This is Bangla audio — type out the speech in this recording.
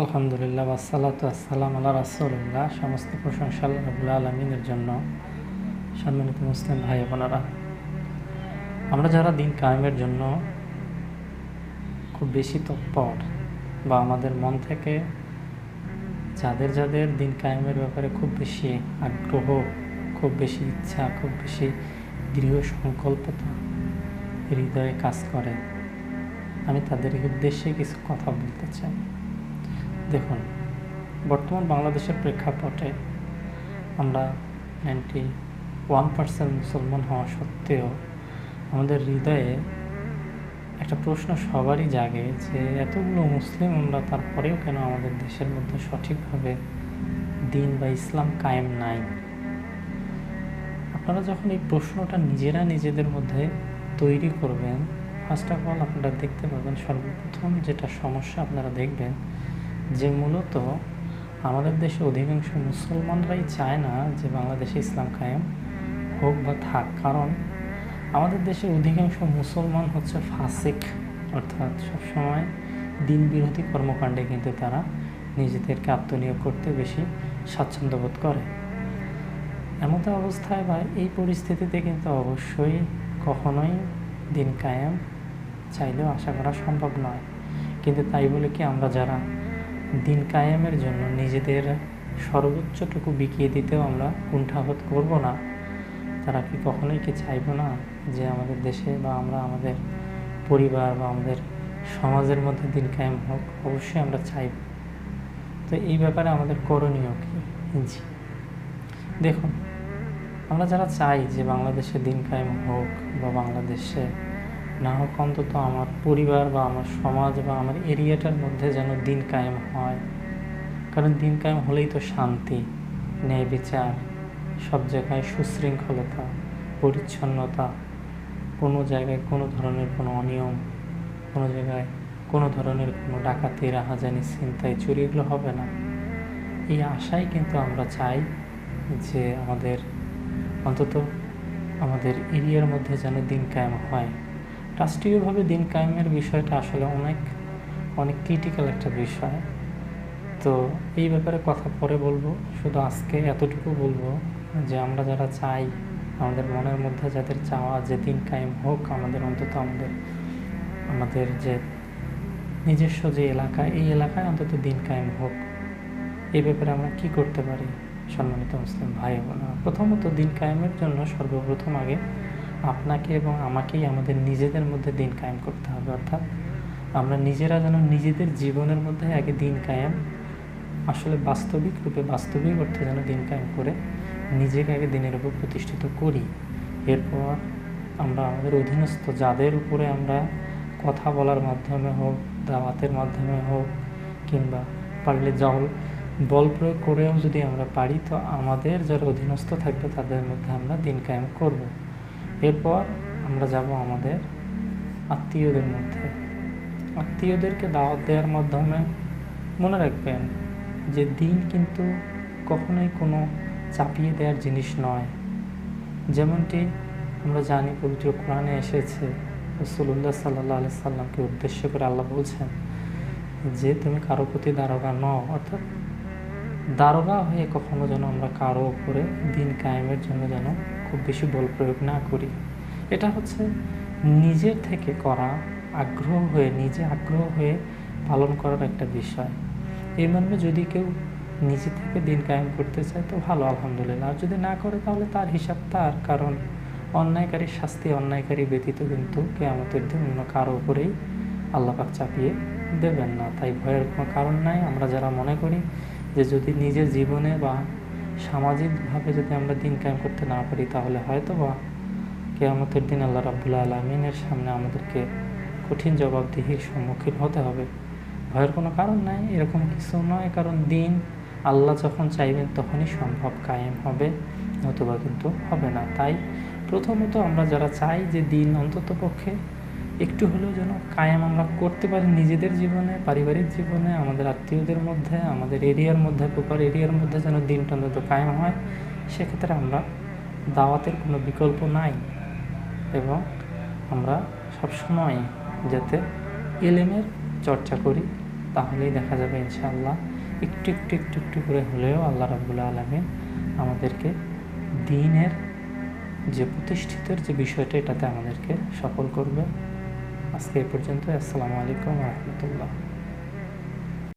আলহামদুলিল্লাহ আসসালাতু আসসালাম আল্লাহ রাসুল্লাহ সমস্ত প্রশংসা আল্লাহ আলমিনের জন্য। সম্মানিত মুসলিম ভাই বোনেরা, আমরা যারা দিন কায়েমের জন্য খুব বেশি তৎপর বা আমাদের মন থেকে যাদের যাদের দিন কায়েমের ব্যাপারে খুব বেশি আগ্রহ, খুব বেশি ইচ্ছা, খুব বেশি দৃঢ় সংকল্পতা হৃদয়ে কাজ করে, আমি তাদের উদ্দেশ্যে কিছু কথা বলতে চাই। দেখুন, বর্তমান বাংলাদেশের প্রেক্ষাপটে আমরা নাইনটি ওয়ান পার্সেন্ট মুসলমান হওয়া সত্ত্বেও আমাদের হৃদয়ে একটা প্রশ্ন সবারই জাগে যে এতগুলো মুসলিম আমরা তারপরেও কেন আমাদের দেশের মধ্যে সঠিকভাবে দিন বা ইসলাম কায়েম নাই? আপনারা যখন এই প্রশ্নটা নিজেরা নিজেদের মধ্যে তৈরি করবেন ফার্স্ট অফ অল আপনারা দেখতে পাবেন সর্বপ্রথম যেটা সমস্যা আপনারা দেখবেন যে মূলত আমাদের দেশে অধিকাংশ মুসলমানরাই চায় না যে বাংলাদেশে ইসলাম কায়েম হোক বা থাক। কারণ আমাদের দেশের অধিকাংশ মুসলমান হচ্ছে ফাসিক, অর্থাৎ সবসময় দিন বিরোধী কর্মকাণ্ডে কিন্তু তারা নিজেদেরকে আত্মনিয়োগ করতে বেশি স্বাচ্ছন্দ্য বোধ করে। এমতো অবস্থায় বা এই পরিস্থিতিতে কিন্তু অবশ্যই কখনোই দিন কায়েম চাইলেও আশা করা সম্ভব নয়। কিন্তু তাই বলে কি আমরা যারা দিন কায়েমের জন্য নিজেদের সর্বোচ্চটুকু বিকিয়ে দিতেও আমরা কুণ্ঠাবোধ করব না। তারা কি কখনোই কি চাইব না যে আমাদের দেশে বা আমরা আমাদের পরিবার বা আমাদের সমাজের মধ্যে দিন কায়েম হোক? অবশ্যই আমরা চাইব। তো এই ব্যাপারে আমাদের করণীয় কি? জি। দেখুন, আমরা যারা চাই যে বাংলাদেশে দিন কায়েম হোক বা বাংলাদেশে না হোক অন্তত আমার পরিবার বা আমার সমাজ বা আমার এরিয়াটার মধ্যে যেন দিন কায়েম হয়। কারণ দিন কায়েম হলেই তো শান্তি, ন্যায় বিচার, সব জায়গায় সুশৃঙ্খলতা, পরিচ্ছন্নতা। কোনো জায়গায় কোনো ধরনের কোনো অনিয়ম, কোনো জায়গায় কোনো ধরনের কোনো ডাকাতি রাহাজানি চিন্তায় চুরি এগুলো হবে না। এই আশাই কিন্তু আমরা চাই যে আমাদের অন্তত আমাদের এরিয়ার মধ্যে যেন দিন কায়েম হয়। রাষ্ট্রীয়ভাবে দিন কায়েমের বিষয়টা আসলে অনেক অনেক ক্রিটিক্যাল একটা বিষয়। তো এই ব্যাপারে কথা পরে বলব, শুধু আজকে এতটুকু বলব যে আমরা যারা চাই, আমাদের মনের মধ্যে যাদের চাওয়া যে দিন কায়েম হোক, আমাদের অন্তত আমাদের আমাদের যে নিজস্ব যে এলাকা, এই এলাকায় অন্তত দিন কায়েম হোক। এই ব্যাপারে আমরা কি করতে পারি? সম্মানিত মুসলিম ভাই বোনেরা, প্রথমত দিন কায়েমের জন্য সর্বপ্রথম আগে আপনাকে এবং আমাকেই আমাদের নিজেদের মধ্যে দিন কায়েম করতে হবে, অর্থাৎ আমরা নিজেরা যেন নিজেদের জীবনের মধ্যে আগে দিন কায়েম, আসলে বাস্তবিক রূপে, বাস্তবিক অর্থে যেন দিন কায়েম করে নিজেকে আগে দিনের উপর প্রতিষ্ঠিত করি। এরপর আমরা আমাদের অধীনস্থ যাদের উপরে আমরা কথা বলার মাধ্যমে হোক, দাওয়াতের মাধ্যমে হোক, কিংবা পারলে জল, বল প্রয়োগ করেও যদি আমরা পারি, তো আমাদের যারা অধীনস্থ থাকবে তাদের মধ্যে আমরা দিন কায়েম করব। এরপর আমরা যাব আমাদের আত্মীয়দের মধ্যে। আত্মীয়দেরকে দাওয়াত দেওয়ার মাধ্যমে মনে রাখবেন যে দিন কিন্তু কখনোই কোনো চাপিয়ে দেওয়ার জিনিস নয়। যেমনটি আমরা জানি পবিত্র কোরআনে এসেছে রসুল্লাহ সাল্লাহ আলি সাল্লামকে উদ্দেশ্য করে আল্লাহ বলছেন যে, তুমি কারও প্রতি দারোগা নও। অর্থাৎ দারোগা হয়ে কখনো যেন আমরা কারও উপরে দিন কায়েমের জন্য যেন খুব বেশি বল প্রয়োগ না করি। এটা হচ্ছে নিজের থেকে করা, আগ্রহ হয়ে, নিজে আগ্রহ হয়ে পালন করার একটা বিষয়। এই মর্মে যদি কেউ নিজে থেকে দিন কায়েম করতে চায় তো ভালো, আলহামদুলিল্লাহ। আর যদি না করে তাহলে তার হিসাব তার, কারণ অন্যায়কারী শাস্তি, অন্যায়কারী ব্যতীত কিন্তু কেয়ামতের দিন অন্য কারও উপরেই আল্লাপাক চাপিয়ে দেবেন না। তাই ভয়ের কোনো কারণ নাই। আমরা যারা মনে করি যে যদি নিজের জীবনে বা সামাজিকভাবে যদি আমরা দিন কায়েম করতে না পারি, তাহলে হয়তো বা কেয়ামতের দিন আল্লাহ রাবুল্লাহ আলমিনের সামনে আমাদেরকে কঠিন জবাবদিহির সম্মুখীন হতে হবে। ভয়ের কোনো কারণ নাই, এরকম কিছু নয়, কারণ দিন আল্লাহ যখন চাইবেন তখনই সম্ভব কায়েম হবে, নতুবা কিন্তু হবে না। তাই প্রথমত আমরা যারা চাই যে দিন অন্তত পক্ষে একটু হলেও যেন কায়েম আমরা করতে পারি নিজেদের জীবনে, পারিবারিক জীবনে, আমাদের আত্মীয়দের মধ্যে, আমাদের এরিয়ার মধ্যে, প্রপার এরিয়ার মধ্যে যেন দিনটা অন্তত কায়েম হয়, সেক্ষেত্রে আমরা দাওয়াতের কোনো বিকল্প নাই এবং আমরা সবসময় যাতে এলেমের চর্চা করি, তাহলেই দেখা যাবে ইনশাআল্লাহ একটু একটু একটু একটু করে হলেও আল্লাহ রাবুল আলমিন আমাদেরকে দিনের যে প্রতিষ্ঠিতের যে বিষয়টা, এটাতে আমাদেরকে সফল করবে। আজকে এ পর্যন্ত আসসালামু আলাইকুম রহমতুল্লাহ।